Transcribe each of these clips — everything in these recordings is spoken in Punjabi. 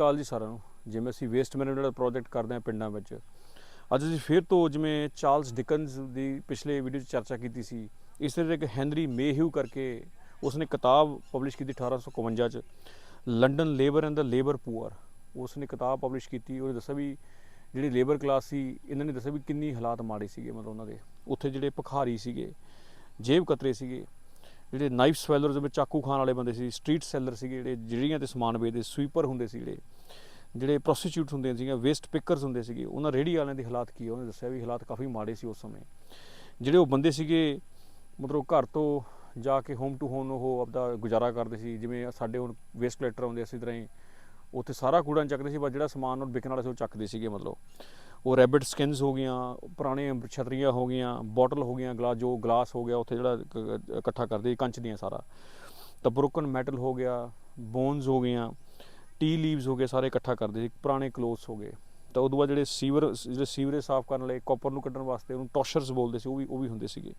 ਕਾਲ ਜੀ ਸਾਰਿਆਂ ਨੂੰ। ਜਿਵੇਂ ਅਸੀਂ ਵੇਸਟ ਮੈਨੇਜਮੈਂਟ ਦਾ ਪ੍ਰੋਜੈਕਟ ਕਰਦੇ ਹਾਂ ਪਿੰਡਾਂ ਵਿੱਚ। ਅੱਜ ਅਸੀਂ ਫਿਰ ਤੋਂ ਜਿਵੇਂ ਚਾਰਲਸ ਡਿਕਨਸ ਦੀ ਪਿਛਲੇ ਵੀਡੀਓ 'ਚ ਚਰਚਾ ਕੀਤੀ ਸੀ। ਇਸ ਤਰ੍ਹਾਂ ਇੱਕ ਹੈਨਰੀ ਮੇਹਿਊ ਕਰਕੇ ਉਸਨੇ ਕਿਤਾਬ ਪਬਲਿਸ਼ ਕੀਤੀ 1851 'ਚ। London labour and the labour poor ਉਸਨੇ ਕਿਤਾਬ ਪਬਲਿਸ਼ ਕੀਤੀ, ਉਹਨੇ ਦੱਸਿਆ ਵੀ ਜਿਹੜੀ ਲੇਬਰ ਕਲਾਸ ਸੀ, ਇਹਨਾਂ ਨੇ ਦੱਸਿਆ ਵੀ ਕਿੰਨੀ ਹਾਲਾਤ ਮਾੜੇ ਸੀਗੇ ਮਤਲਬ ਉਹਨਾਂ ਦੇ। ਉੱਥੇ ਜਿਹੜੇ ਭਖਾਰੀ ਸੀਗੇ, ਜੇਬ ਕਤਰੇ ਸੀਗੇ। ਜਿਹੜੇ ਨਾਈਫ ਸਵੈਲਰਸ ਵਿੱਚ ਚਾਕੂ ਖਾਣ ਵਾਲੇ ਬੰਦੇ ਸੀ ਸਟਰੀਟ ਸੈਲਰ ਸੀਗੇ ਜਿਹੜੇ, ਜਿਹੜੀਆਂ ਤੇ ਸਮਾਨ ਵੇਚਦੇ ਸਵੀਪਰ ਹੁੰਦੇ ਸੀ ਜਿਹੜੇ ਜਿਹੜੇ ਪ੍ਰੋਸਟੀਟਿਊਟਸ ਹੁੰਦੇ ਸੀਗੇ ਵੇਸਟ ਪਿਕਰਸ ਹੁੰਦੇ ਸੀਗੇ, ਉਹਨਾਂ ਰੇਹੜੀ ਵਾਲਿਆਂ ਦੇ ਹਾਲਾਤ ਕੀ ਆ? ਉਹਨੇ ਦੱਸਿਆ ਵੀ ਹਾਲਾਤ ਕਾਫੀ ਮਾੜੇ ਸੀ ਉਸ ਸਮੇਂ। ਜਿਹੜੇ ਉਹ ਬੰਦੇ ਸੀਗੇ, ਮਤਲਬ ਘਰ ਤੋਂ ਜਾ ਕੇ ਹੋਮ ਟੂ ਹੋਮ ਉਹ ਆਪਦਾ ਗੁਜ਼ਾਰਾ ਕਰਦੇ ਸੀ, ਜਿਵੇਂ ਸਾਡੇ ਹੁਣ ਵੇਸਟ ਕਲੈਕਟਰ ਆਉਂਦੇ ਅਸੀਂ ਤਰ੍ਹਾਂ ਹੀ, ਉੱਥੇ ਸਾਰਾ ਕੂੜਾ ਨਹੀਂ ਚੱਕਦੇ ਸੀ, ਬਸ ਜਿਹੜਾ ਸਮਾਨ ਉਹ ਵਿਕਣ ਵਾਲਾ ਸੀ, ਉਹ ਚੱਕਦੇ ਸੀਗੇ ਮਤਲਬ। ਉਹ ਰੈਬਿਟ ਸਕਿਨਸ ਹੋ ਗਈਆਂ, ਪੁਰਾਣੇ ਛਤਰੀਆਂ ਹੋ ਗਈਆਂ ਬੋਟਲ ਹੋ ਗਈਆਂ ਗਲਾਸ ਜੋ ਗਲਾਸ ਹੋ ਗਿਆ, ਉੱਥੇ ਜਿਹੜਾ ਇਕੱਠਾ ਕਰਦੇ, ਕੰਚ ਦੀਆਂ ਸਾਰਾ। ਤਾਂ ਬ੍ਰੋਕਨ ਮੈਟਲ ਹੋ ਗਿਆ ਬੋਨਸ ਹੋ ਗਈਆਂ ਟੀ ਲੀਵਸ ਹੋ ਗਏ, ਸਾਰੇ ਇਕੱਠਾ ਕਰਦੇ ਸੀ ਪੁਰਾਣੇ ਕਲੋਥਸ ਹੋ ਗਏ। ਤਾਂ ਉਦੋਂ ਬਾਅਦ ਜਿਹੜੇ ਸੀਵਰ ਜਿਹੜੇ ਸੀਵਰੇਜ ਸਾਫ਼ ਕਰਨ ਲਈ ਕਾਪਰ ਨੂੰ ਕੱਢਣ ਵਾਸਤੇ ਉਹਨੂੰ ਟੋਸ਼ਰਸ ਬੋਲਦੇ ਸੀ, ਉਹ ਵੀ ਉਹ ਵੀ ਹੁੰਦੇ ਸੀਗੇ।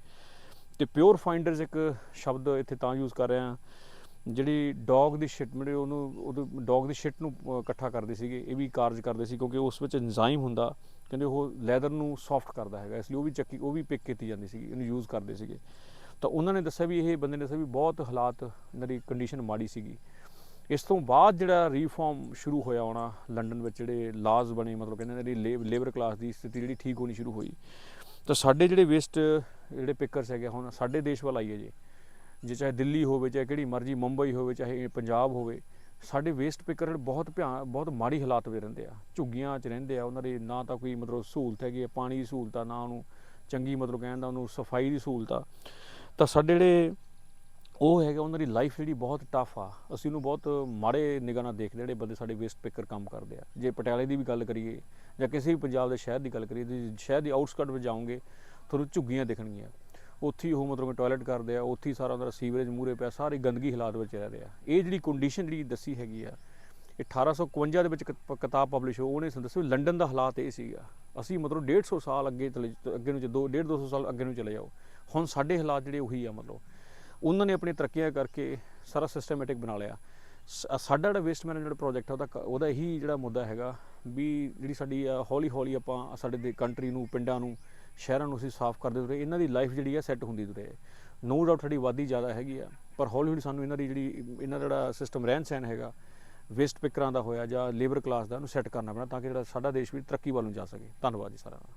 ਤੇ ਪਿਓਰ ਫਾਈਂਡਰਸ ਇੱਕ ਸ਼ਬਦ ਇੱਥੇ ਤਾਂ ਯੂਜ਼ ਕਰ ਰਹੇ ਹਾਂ। ਜਿਹੜੀ ਡੌਗ ਦੀ ਸ਼ਿਟ ਜਿਹੜੇ ਉਹਨੂੰ, ਉਹਦੇ ਡੌਗ ਦੀ ਸ਼ਿਟ ਨੂੰ ਇਕੱਠਾ ਕਰਦੇ ਸੀਗੇ, ਇਹ ਵੀ ਕਾਰਜ ਕਰਦੇ ਸੀ ਕਿਉਂਕਿ ਉਸ ਵਿੱਚ ਐਂਜ਼ਾਈਮ ਹੁੰਦਾ, ਕਹਿੰਦੇ ਉਹ ਲੈਦਰ ਨੂੰ ਸੌਫਟ ਕਰਦਾ ਹੈਗਾ, ਇਸ ਲਈ ਉਹ ਵੀ ਚੱਕੀ, ਉਹ ਵੀ ਪਿਕ ਕੀਤੀ ਜਾਂਦੀ ਸੀਗੀ, ਇਹਨੂੰ ਯੂਜ਼ ਕਰਦੇ ਸੀਗੇ। ਤਾਂ ਉਹਨਾਂ ਨੇ ਦੱਸਿਆ ਵੀ ਇਹ ਬੰਦੇ ਨੇ ਦੱਸਿਆ ਵੀ ਬਹੁਤ ਹਾਲਾਤ ਇਹਨਾਂ ਦੀ ਕੰਡੀਸ਼ਨ ਮਾੜੀ ਸੀਗੀ। ਇਸ ਤੋਂ ਬਾਅਦ ਜਿਹੜਾ ਰੀਫਾਰਮ ਸ਼ੁਰੂ ਹੋਇਆ ਹੋਣਾ ਲੰਡਨ ਵਿੱਚ, ਜਿਹੜੇ ਲਾਜ਼ ਬਣੇ, ਮਤਲਬ ਕਹਿੰਦੇ ਨੇ ਜਿਹੜੀ ਲੇਬਰ ਕਲਾਸ ਦੀ ਸਥਿਤੀ ਜਿਹੜੀ ਠੀਕ ਹੋਣੀ ਸ਼ੁਰੂ ਹੋਈ। ਤਾਂ ਸਾਡੇ ਜਿਹੜੇ ਵੇਸਟ ਜਿਹੜੇ ਪਿਕਰਸ ਹੈਗੇ ਹੁਣ ਸਾਡੇ ਦੇਸ਼ ਵੱਲ ਆਈਏ ਜੀ ਜੇ ਚਾਹੇ ਦਿੱਲੀ ਹੋਵੇ, ਚਾਹੇ ਕਿਹੜੀ ਮਰਜ਼ੀ ਮੁੰਬਈ ਹੋਵੇ, ਚਾਹੇ ਪੰਜਾਬ ਹੋਵੇ, ਸਾਡੇ ਵੇਸਟ ਪਿਕਰ ਬਹੁਤ ਭਿਆ ਬਹੁਤ ਮਾੜੀ ਹਾਲਾਤ ਵਿੱਚ ਰਹਿੰਦੇ ਆ। ਝੁੱਗੀਆਂ 'ਚ ਰਹਿੰਦੇ ਆ, ਉਹਨਾਂ ਦੇ ਨਾ ਤਾਂ ਕੋਈ ਮਤਲਬ ਸਹੂਲਤ ਹੈਗੀ ਆ, ਪਾਣੀ ਦੀ ਸਹੂਲਤ ਆ, ਨਾ ਉਹਨੂੰ ਚੰਗੀ ਮਤਲਬ ਕਹਿਣ ਦਾ ਉਹਨੂੰ ਸਫ਼ਾਈ ਦੀ ਸਹੂਲਤ ਆ। ਤਾਂ ਸਾਡੇ ਜਿਹੜੇ ਉਹ ਹੈਗਾ, ਉਹਨਾਂ ਦੀ ਲਾਈਫ ਜਿਹੜੀ ਬਹੁਤ ਟਫ ਆ। ਅਸੀਂ ਉਹਨੂੰ ਬਹੁਤ ਮਾੜੇ ਨਿਗਾਹ ਨਾਲ ਦੇਖਦੇ ਜਿਹੜੇ ਬੰਦੇ ਸਾਡੇ ਵੇਸਟ ਪਿਕਰ ਕੰਮ ਕਰਦੇ ਆ। ਜੇ ਪਟਿਆਲੇ ਦੀ ਵੀ ਗੱਲ ਕਰੀਏ ਜਾਂ ਕਿਸੇ ਵੀ ਪੰਜਾਬ ਦੇ ਸ਼ਹਿਰ ਦੀ ਗੱਲ ਕਰੀਏ, ਤੁਸੀਂ ਸ਼ਹਿਰ ਦੀ ਆਊਟਸਕਟ ਵਿੱਚ ਜਾਓਗੇ, ਤੁਹਾਨੂੰ ਝੁੱਗੀਆਂ ਦਿਖਣਗੀਆਂ। ਉੱਥੇ ਹੀ ਉਹ ਮਤਲਬ ਟਾਇਲਟ ਕਰਦੇ ਆ, ਉੱਥੇ ਹੀ ਸਾਰਾ ਉਹਨਾਂ ਦਾ ਸੀਵਰੇਜ ਮੂਰੇ ਪਿਆ, ਸਾਰੀ ਗੰਦਗੀ ਹਾਲਾਤ ਵਿੱਚ ਰਹਿ ਰਿਹਾ ਇਹ ਜਿਹੜੀ ਕੰਡੀਸ਼ਨ ਜਿਹੜੀ ਦੱਸੀ ਹੈਗੀ ਆ, ਇਹ 1851 ਦੇ ਵਿੱਚ ਕਿਤ- ਕਿਤਾਬ ਪਬਲਿਸ਼ ਹੋ ਉਹਨੇ ਦੱਸਿਆ ਵੀ ਲੰਡਨ ਦਾ ਹਾਲਾਤ ਇਹ ਸੀਗਾ। ਅਸੀਂ ਮਤਲਬ 150 ਸਾਲ ਅੱਗੇ ਚਲੇ ਅੱਗੇ ਨੂੰ ਜਦੋਂ 1.5 200 ਸਾਲ ਅੱਗੇ ਨੂੰ ਚਲੇ ਜਾਓ। ਹੁਣ ਸਾਡੇ ਹਾਲਾਤ ਜਿਹੜੇ ਉਹੀ ਆ ਮਤਲਬ। ਉਹਨਾਂ ਨੇ ਆਪਣੀ ਤਰੱਕੀਆਂ ਕਰਕੇ ਸਾਰਾ ਸਿਸਟਮੈਟਿਕ ਬਣਾ ਲਿਆ। ਸ- ਸਾਡਾ ਜਿਹੜਾ ਵੇਸਟ ਮੈਨੇਜਮੈਂਟ ਪ੍ਰੋਜੈਕਟ ਆ, ਉਹਦਾ ਕ- ਉਹਦਾ ਇਹੀ ਜਿਹੜਾ ਮੁੱਦਾ ਹੈਗਾ ਵੀ ਜਿਹੜੀ ਸਾਡੀ ਹੌਲੀ ਹੌਲੀ ਆਪਾਂ ਸਾਡੇ ਦੇ ਕੰਟਰੀ ਨੂੰ, ਪਿੰਡਾਂ ਨੂੰ ਸ਼ਹਿਰਾਂ ਨੂੰ ਅਸੀਂ ਸਾਫ਼ ਕਰਦੇ ਤੁਰੇ, ਇਹਨਾਂ ਦੀ ਲਾਈਫ ਜਿਹੜੀ ਆ ਸੈੱਟ ਹੁੰਦੀ ਤੁਰੇ। ਨੋ ਡਾਊਟ ਸਾਡੀ ਆਬਾਦੀ ਜ਼ਿਆਦਾ ਹੈਗੀ ਆ, ਪਰ ਹੌਲੀ ਹੌਲੀ ਸਾਨੂੰ ਇਹਨਾਂ ਦੀ ਜਿਹੜੀ, ਇਹਨਾਂ ਦਾ ਜਿਹੜਾ ਸਿਸਟਮ ਰਹਿਣ ਸਹਿਣ ਹੈਗਾ ਵੇਸਟ ਪਿਕਰਾਂ ਦਾ ਹੋਇਆ ਜਾਂ ਲੇਬਰ ਕਲਾਸ ਦਾ, ਉਹਨੂੰ ਸੈੱਟ ਕਰਨਾ ਪੈਣਾ ਤਾਂ ਕਿ ਜਿਹੜਾ ਸਾਡਾ ਦੇਸ਼ ਵੀ ਤਰੱਕੀ ਵੱਲ ਨੂੰ ਜਾ ਸਕੇ। ਧੰਨਵਾਦ ਜੀ ਸਾਰਿਆਂ ਦਾ।